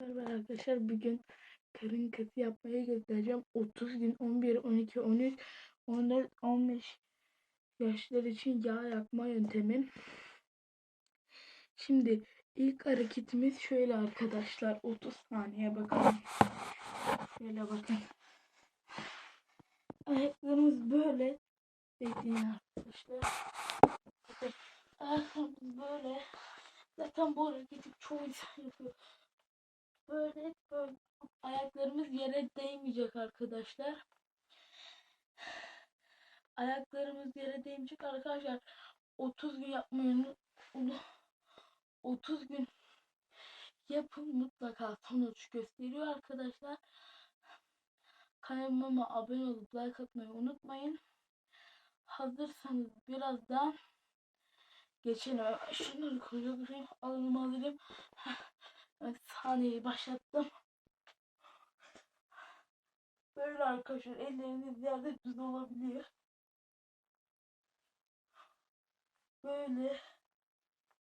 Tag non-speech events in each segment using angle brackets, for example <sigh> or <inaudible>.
Merhaba arkadaşlar bugün karın kası yapmayı göstereceğim. 30 gün 11, 12, 13, 14, 15 yaşlar için yağ yakma yöntemi. Şimdi ilk hareketimiz şöyle arkadaşlar 30 saniye bakalım. Şöyle bakın. Ayaklarımız böyle. Bekleyin arkadaşlar. Ayaklarımız böyle. Zaten bu hareketi çoğu insan yapıyor. Böyle böyle ayaklarımız yere değmeyecek arkadaşlar. Ayaklarımız yere değmeyecek arkadaşlar. 30 gün yapmayı unu 30 gün yapın mutlaka sonuç gösteriyor arkadaşlar. Kanalıma abone olup like atmayı unutmayın. Hazırsanız birazdan geçelim. Şunları koyayım. Alırım alırım. Evet, sahneyi başlattım. Böyle arkadaşlar elleriniz yerde düz olabilir. Böyle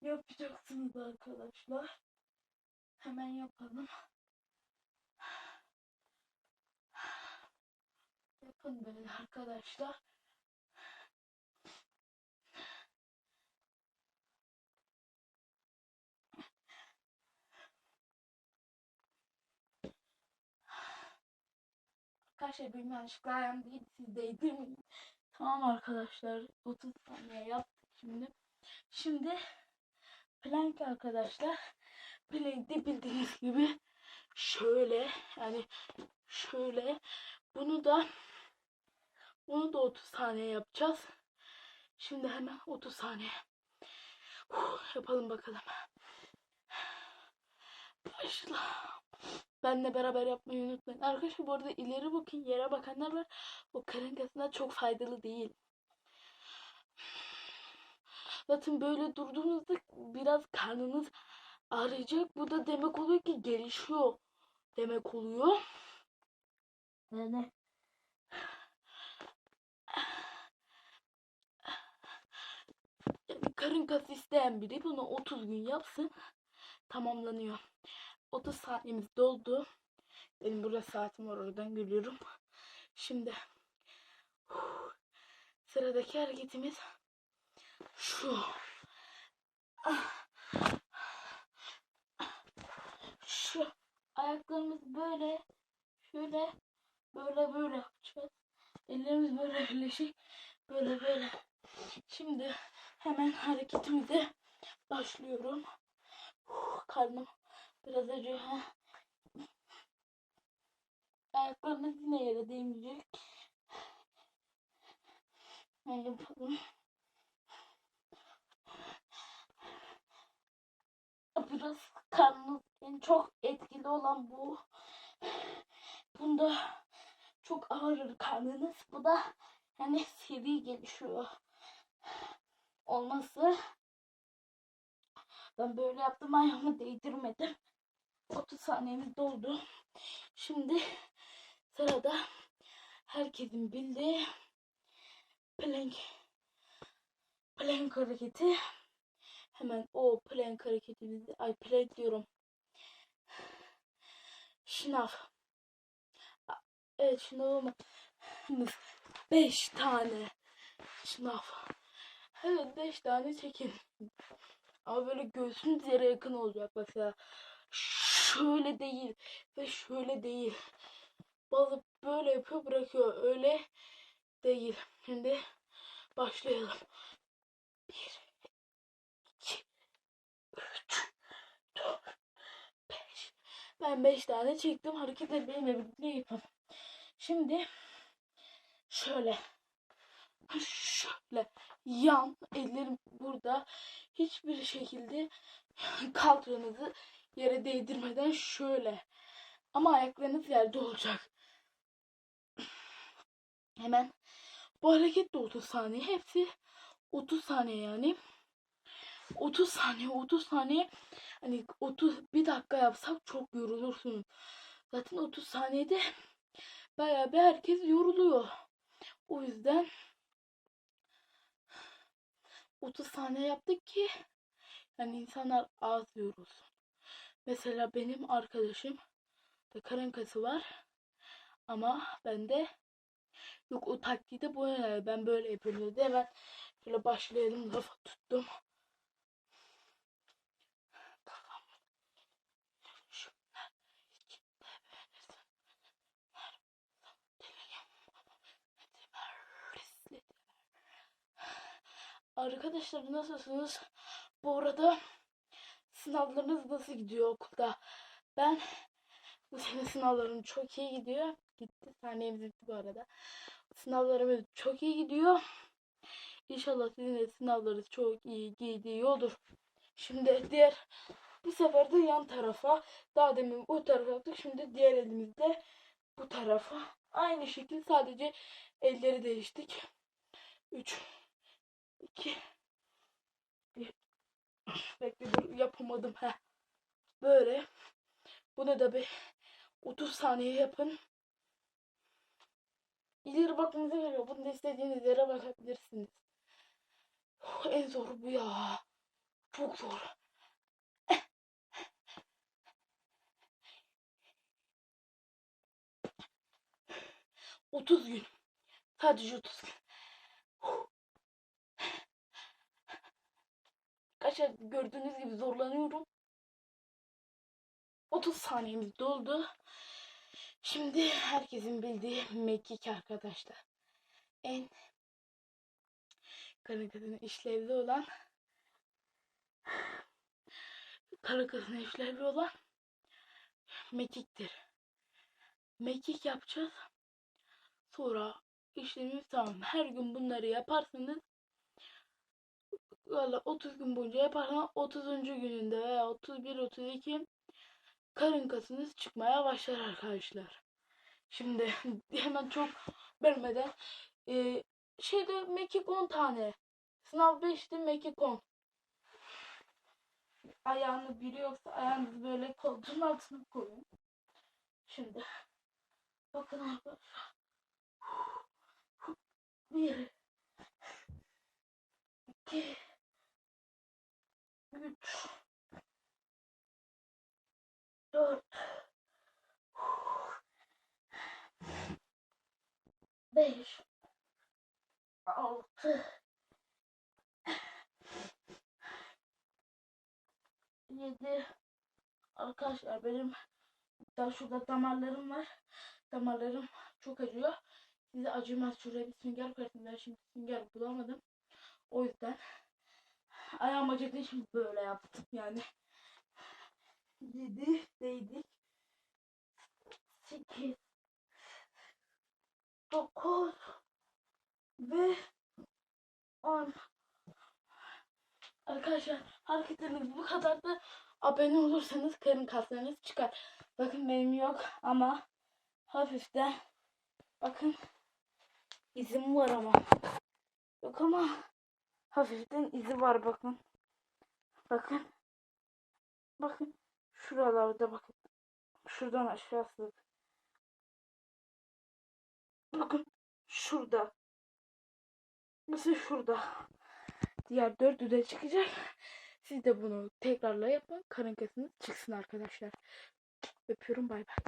yapacaksınız arkadaşlar. Hemen yapalım. Yapın böyle arkadaşlar. Arkadaşlar benim yanlışlıkla ayağım değil siz değdirmeyin. Tamam arkadaşlar 30 saniye yaptık şimdi. Şimdi plank arkadaşlar. Plank'te bildiğiniz gibi şöyle yani şöyle bunu da bunu da 30 saniye yapacağız. Şimdi hemen 30 saniye. Uf, yapalım bakalım. Başla. Benle beraber yapmayı unutmayın. Arkadaşlar bu arada ileri bakın yere bakanlar var. O karın kasına çok faydalı değil. Zaten böyle durduğunuzda biraz karnınız ağrıyacak. Bu da demek oluyor ki gelişiyor. Demek oluyor. Yani karın kası isteyen biri bunu 30 gün yapsın tamamlanıyor. 30 saniyemiz doldu. Benim burada saatim var oradan görüyorum. <laughs> Şimdi <sighs> sıradaki hareketimiz şu. <sighs> Şu ayaklarımız böyle şöyle böyle böyle yapacağız. Ellerimiz böyle birleşik böyle böyle. Şimdi hemen hareketimize başlıyorum. <sighs> Karnım Biraz acıyor. Ayaklarımız yine yere değmeyecek. Ben yapalım. Biraz karnınız en çok etkili olan bu. Bunda çok ağrır karnınız. Bu da yani seri gelişiyor. Olması ben böyle yaptım <laughs> ayağımı değdirmedim. 30 saniyemiz doldu. Şimdi sırada herkesin bildiği plank plank hareketi. Hemen o plank hareketimizi ay plank diyorum. Şınav. Evet şınavımız 5 tane şınav. Evet 5 tane çekin. Ama böyle göğsünüz yere yakın olacak mesela şöyle değil ve şöyle değil. Bazı böyle yapıyor bırakıyor. Öyle değil. Şimdi başlayalım. Bir, iki, üç, dört, beş. Ben beş tane çektim. Hareketleri benimle birlikte yapalım. Şimdi şöyle şöyle yan ellerim burada hiçbir şekilde <sighs> kalçanızı yere değdirmeden şöyle. Ama ayaklarınız yerde olacak. <sighs> Hemen bu hareket de 30 saniye. Hepsi 30 saniye yani. 30 saniye 30 saniye hani 30 bir dakika yapsak çok yorulursun. Zaten 30 saniyede <sighs> bayağı bir herkes yoruluyor. O yüzden 30 saniye yaptık ki yani insanlar az yorulsun. Mesela benim arkadaşım da karın kası var. Ama bende yok o taktiği de bu. Ben böyle yapıyorum dedi. Hemen şöyle başlayalım lafa tuttum. Arkadaşlar nasılsınız? Bu arada sınavlarınız nasıl gidiyor okulda? Ben bu sene sınavlarım çok iyi gidiyor. Gitti. Saniyemiz bitti bu arada. Sınavlarım çok iyi gidiyor. İnşallah sizin de sınavlarınız çok iyi gidiyordur. Şimdi diğer bu sefer de yan tarafa daha demin bu tarafa yaptık. Şimdi diğer elimizde bu tarafa. Aynı şekilde sadece elleri değiştik. 3 2 1 Bekle dur yapamadım. Heh. Böyle. Bunu da bir 30 saniye yapın. İleri bakmanıza geliyor. Bunu da istediğiniz yere bakabilirsiniz. En zor bu ya. Çok zor. Otuz gün. Sadece otuz gün. Arkadaşlar gördüğünüz gibi zorlanıyorum. 30 saniyemiz doldu. Şimdi herkesin bildiği mekik arkadaşlar. En karı kadına işlevli olan karı kadına işlevli olan mekiktir. Mekik yapacağız. Sonra işlemimiz tamam. Her gün bunları yaparsanız Valla 30 gün boyunca yaparsan 30. gününde veya 31 32 karın kasınız çıkmaya başlar arkadaşlar. Şimdi <laughs> hemen çok bölmeden e, şeyde mekik 10 tane. Sınav 5'ti mekik 10. Ayağını biri yoksa ayağınızı böyle koltuğun altına koyun. Şimdi bakın arkadaşlar. Bir iki üç dört beş altı yedi. Arkadaşlar benim daha şurada damarlarım var. Damarlarım çok acıyor. Size acımaz. Şuraya bir sünger koyarsın ben şimdi sünger bulamadım. O yüzden ayağım acıdığı için böyle yaptım. Yani 7 değdik. 8 9 ve 10 Arkadaşlar hareketleriniz bu kadar da abone olursanız karın kaslarınız çıkar. Bakın benim yok ama hafiften bakın izim var ama yok ama hafiften izi var bakın. Bakın. Bakın şuralarda bakın. Şuradan aşağısı. Bakın şurada. Mesela şurada. Diğer dördü de çıkacak. Siz de bunu tekrarla yapın. Karın kasınız çıksın arkadaşlar. Öpüyorum bay bay.